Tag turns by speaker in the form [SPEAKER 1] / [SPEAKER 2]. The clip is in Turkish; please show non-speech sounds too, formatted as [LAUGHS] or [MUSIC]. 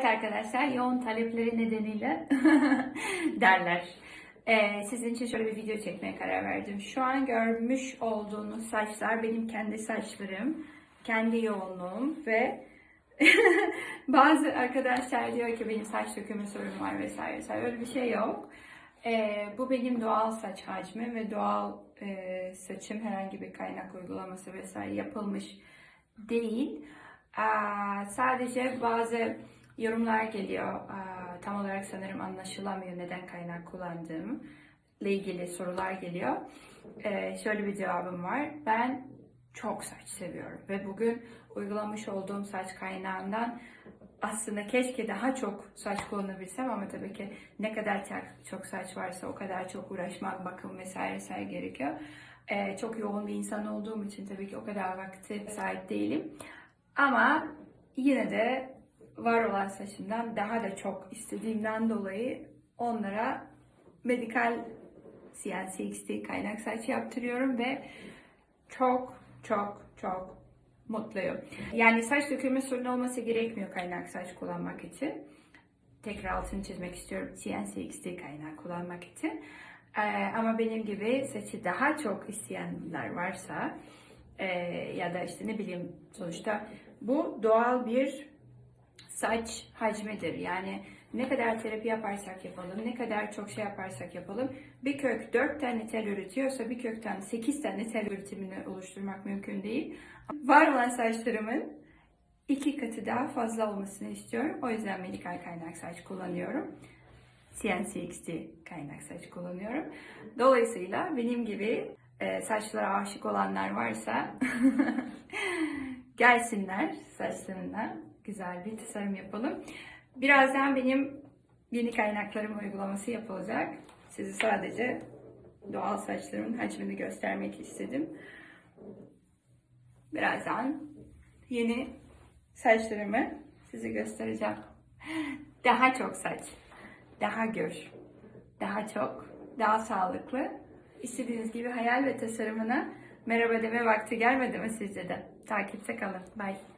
[SPEAKER 1] Evet arkadaşlar yoğun talepleri nedeniyle [LAUGHS] derler. Ee, sizin için şöyle bir video çekmeye karar verdim. Şu an görmüş olduğunuz saçlar benim kendi saçlarım, kendi yoğunluğum ve [LAUGHS] bazı arkadaşlar diyor ki benim saç dökümü sorun var vesaire vesaire. Öyle bir şey yok. Ee, bu benim doğal saç hacmim ve doğal e, saçım herhangi bir kaynak uygulaması vesaire yapılmış değil. Aa, sadece bazı yorumlar geliyor. Tam olarak sanırım anlaşılamıyor neden kaynak kullandığım ile ilgili sorular geliyor. Ee, şöyle bir cevabım var. Ben çok saç seviyorum ve bugün uygulamış olduğum saç kaynağından aslında keşke daha çok saç kullanabilsem ama tabii ki ne kadar çok saç varsa o kadar çok uğraşmak, bakım vesaire vesaire gerekiyor. Ee, çok yoğun bir insan olduğum için tabii ki o kadar vakti sahip değilim. Ama yine de var olan saçımdan daha da çok istediğimden dolayı onlara medikal CNCXT kaynak saç yaptırıyorum ve çok çok çok mutluyum. Yani saç dökülme sorunu olması gerekmiyor kaynak saç kullanmak için. Tekrar altını çizmek istiyorum CNCXT kaynak kullanmak için. Ee, ama benim gibi saçı daha çok isteyenler varsa e, ya da işte ne bileyim sonuçta bu doğal bir saç hacmidir. Yani ne kadar terapi yaparsak yapalım, ne kadar çok şey yaparsak yapalım, bir kök 4 tane tel üretiyorsa bir kökten 8 tane tel üretimini oluşturmak mümkün değil. Var olan saçlarımın iki katı daha fazla olmasını istiyorum. O yüzden medikal kaynak saç kullanıyorum. CNCXT kaynak saç kullanıyorum. Dolayısıyla benim gibi e, saçlara aşık olanlar varsa [LAUGHS] gelsinler saçlarına güzel bir tasarım yapalım. Birazdan benim yeni kaynaklarım uygulaması yapılacak. Sizi sadece doğal saçlarımın hacmini göstermek istedim. Birazdan yeni saçlarımı size göstereceğim. Daha çok saç, daha gür, daha çok, daha sağlıklı. İstediğiniz gibi hayal ve tasarımına merhaba deme vakti gelmedi mi sizce de? Takipte kalın. Bye.